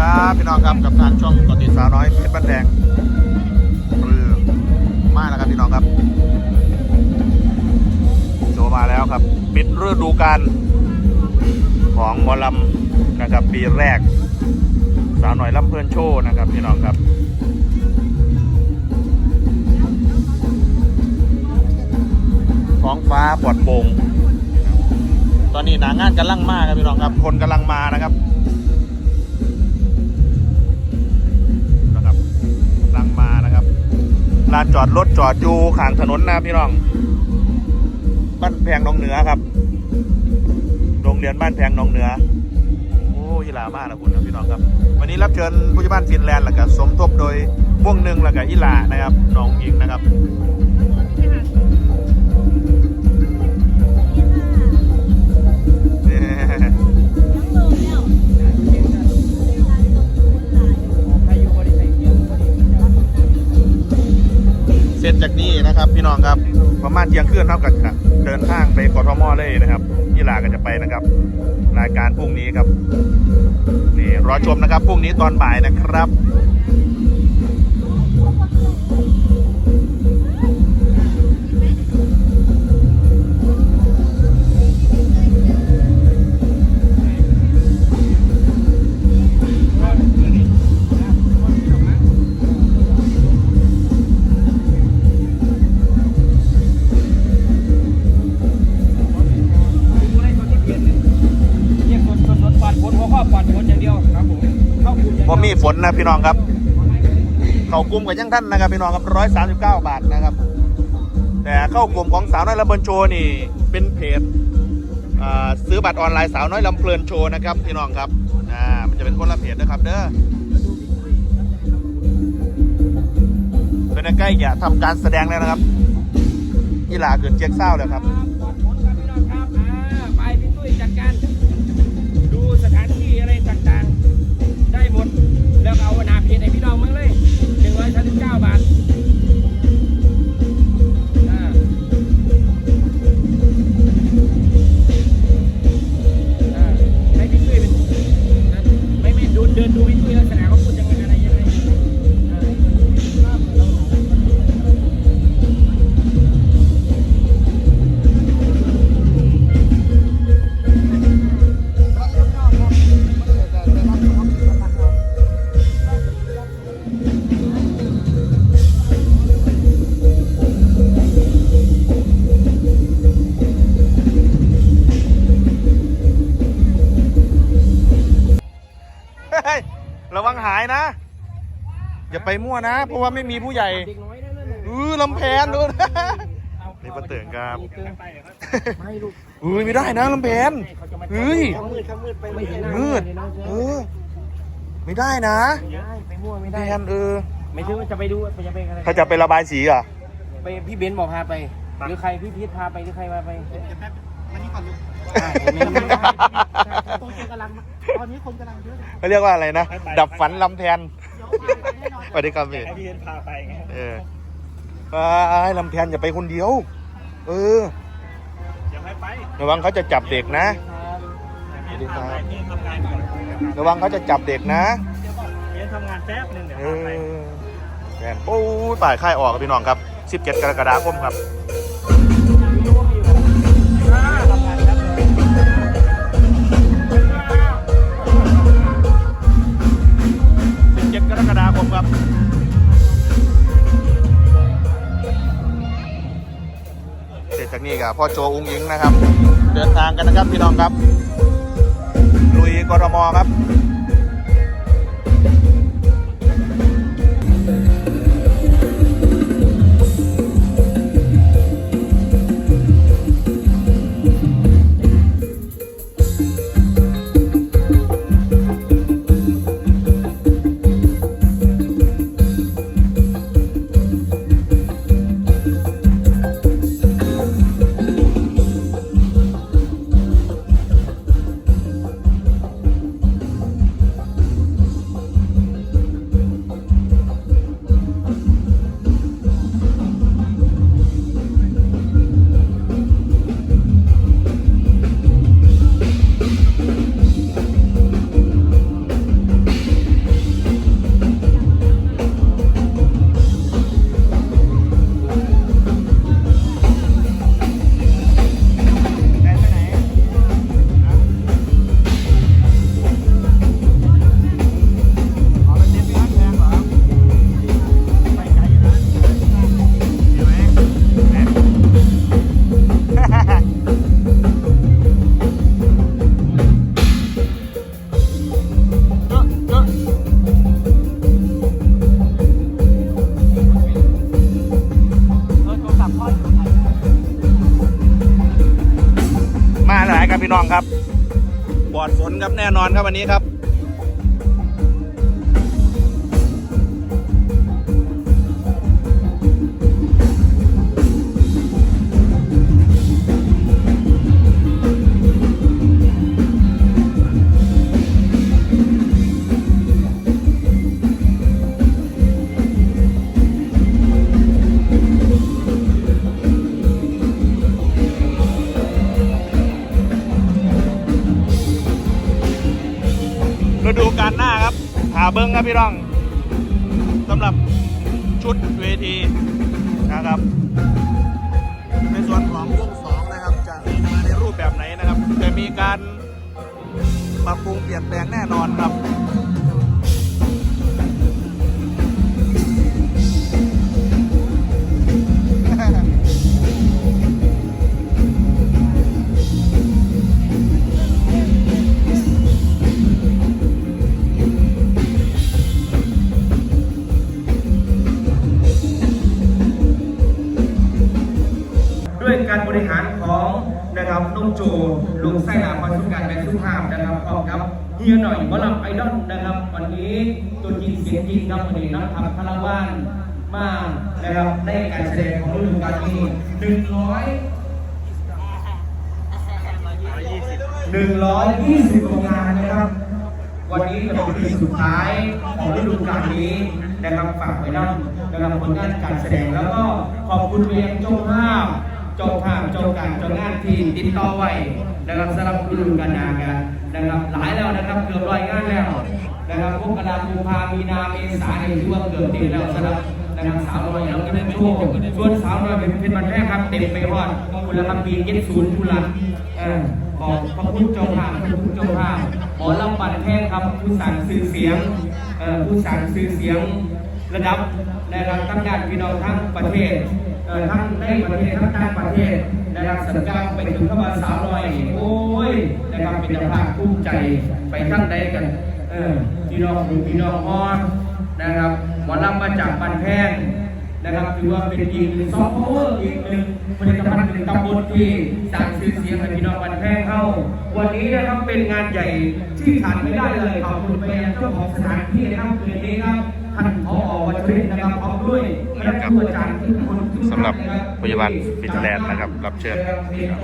ครับพี่น้องครับกับทางช่องกติสาวน้อยเพชรบ้านแดงเรือมาแล้วครับพี่น้องครับโจมาแล้วครับปิดฤดูกาลของหมอลำนะครับ ปีแรก สาวน้อยลำเพลินโชว์นะครับพี่น้องครับท้องฟ้าปลอดโปร่งตอนนี้หนางานกำลังมาครับพี่น้องครับ คนกำลังมานะครับานจอดรถจอดอยู่ข้างถนนนะพี่น้องบ้านแพงหนองเหนือครับ โรงเรียนบ้านแพงหนองเหนือ โอ้ยลามากนะคุณนะพี่น้องครับ วันนี้รับเชิญผู้ใหญ่บ้านฟินแลนด์แล้วก็สมทบโดยม่วงหนึ่งแล้วก็อิลานะครับน้องอิงนะครับ เสร็จจากนี้นะครับ พี่น้องครับประมาณเที่ยงคืนเท่ากับเดินทางไปกทมเลยนะครับยี่หลาก็จะไปนะครับ รายการพรุ่งนี้ครับนี่รอชมนะครับพรุ่งนี้ตอนบ่ายนะครับ ฝนนะพี่น้องครับเขากลุ่มกับยังท่านนะครับพี่น้องครับร้อยสามสิบเก้าบาทนะครับ แต่เข้ากลุ่มของสาวน้อยลำเพลินโชว์นี่เป็นเพจซื้อบัตรออนไลน์สาวน้อยลำเพลินโชว์นะครับพี่น้องครับอ่ามันจะเป็นคนละเพจนะครับเด้อเป็นใกล้จะทำการแสดงแล้วนะครับอีหลาเกินเจ๊กเศร้าแล้วครับไปพี่ตุ้ยจัดการดูสถานที่อะไร หายนะ อย่าไปมั่วนะ เพราะว่าไม่มีผู้ใหญ่เด็กน้อยนั่นน่ะอือลำแพนดูนะนี่ป้าเตือนครับไม่ลูกอุ้ยไม่ได้นะลำแพนเฮ้ยมืดมืดไปไม่เห็นหน้ามืดเลยน้องเออไม่ได้นะไม่ได้ไปมั่วไม่แพได้นเออไม่ถึงว่าจะไปดูไปจะไปอะไรเขาจะไประบายสีเหรอะไปพี่เบนซ์บอกพาไป หรือใครพี่พีทพาไปหรือใครมาไป ตรงกำลังตอนนี้คนกำลังเยอะเขาเรียกว่าอะไรนะ ดับฝันลำแพนสวัสดีครับพี่ให้พี่เบนพาไปไงเออไปลำแพนอย่าไปคนเดียว เอออย่าให้ไประวังเขาจะจับเด็กนะสวัสดีครับพี่ทำงาระวังเขาจะจับเด็กนะเบนซ์ทำงานแป๊บนึงเดี๋ยวพาไปแผนโอ้ยป่ายค่ายออกพี่น้องครับ 17 กรกฎาคมครับ กับพ่อโจอุ้งยิงนะครับ เดินทางกันนะครับพี่น้องครับ ลุยกรมครับ ครับพี่น้องครับปลอดฝนครับแน่นอนครับวันนี้ครับ เบิ้งครับพี่น้องสำหรับชุดเวทีนะครับ ในส่วนของวงสองนะครับ จะมาในรูปแบบไหนนะครับ จะมีการปรับปรุงเปลี่ยนแปลงแน่นอนครับ ครับพร้อมกับเฮียหน่อยหมอลำไอดอลนะครับ วันนี้ตัวจริงเสียงจริงครับวันนี้นักทำคาราวานมากนะครับในการแสดงของฤดูกาลนี้หนึ่งร้อยหนึ่งร้อยยี่สิบงานนะครับ วันนี้จะเป็นปีสุดท้ายของฤดูกาลนี้นะครับฝากไว้นำนะครับผลงานการแสดงแล้วก็ขอบคุณไปยังเจ้าภาพเจ้าภาพเจ้าการเจ้างานที่ติดต่อไว้ นะครับสำหรับฤดูกาลนากันนะครับหลายแล้วนะครับเกือบร้อยงานแล้วนะครับพวกกระดาษภูพามีนาเมษาเนี่ยถือว่าเกือบเต็มแล้วสำหรับนะครับสาวน้อยเราจะเป็นโชว์ส่วนสาวน้อยเป็นเพชรบันแท้ครับเต็มไปหอดคุณละครับปีเจ็ดศูนย์คุละเออขอบพระคุณเจ้าภาพขอบคุณเจ้าภาพหมอลำบันแท่งครับผู้สั่งซื้อเสียงผู้สั่งซื้อเสียงระดับนะครับตั้งด้านพี่น้องทั้งประเทศ ทั้งในประเทศทั้งต่างประเทศนะครับสัญญาไปถึงเข้ามาสาวน้อยโอ้ยนะครับเป็นภาคภูมิใจไปทั้งใดกันเออพี่น้องดูพี่น้องออนนะครับหมอลำมาจากบันแท่งนะครับถือว่าเป็นอีกหนึ่งซอฟต์พาวเวอร์อีกหนึ่งผลิตภัณฑ์หนึ่งตำบลที่สร้างชื่อเสียงให้พี่น้องบันแพงเข้า วันนี้นะครับเป็นงานใหญ่ที่ขาดไม่ได้เลยขอบคุณไปยังเจ้าของสถานที่นะครับคืนนี้ครับ ท่านผอวัชรินทร์นะครับพร้อมด้วยคณะครูอาจารย์ทุกคนทุกสำหรับท่านนะคพยาบาลฟินแลนด์นะครับ รับเชิญ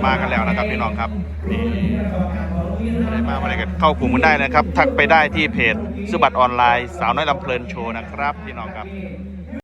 มากันแล้วนะครับพี่น้องครับนี่ได้มาอะไรกันเข้ากลุ่มกันได้นะครับ ทักไปได้ที่เพจสุบัติออนไลน์สาวน้อยลำเพลินโชว์นะครับพี่น้องครับบ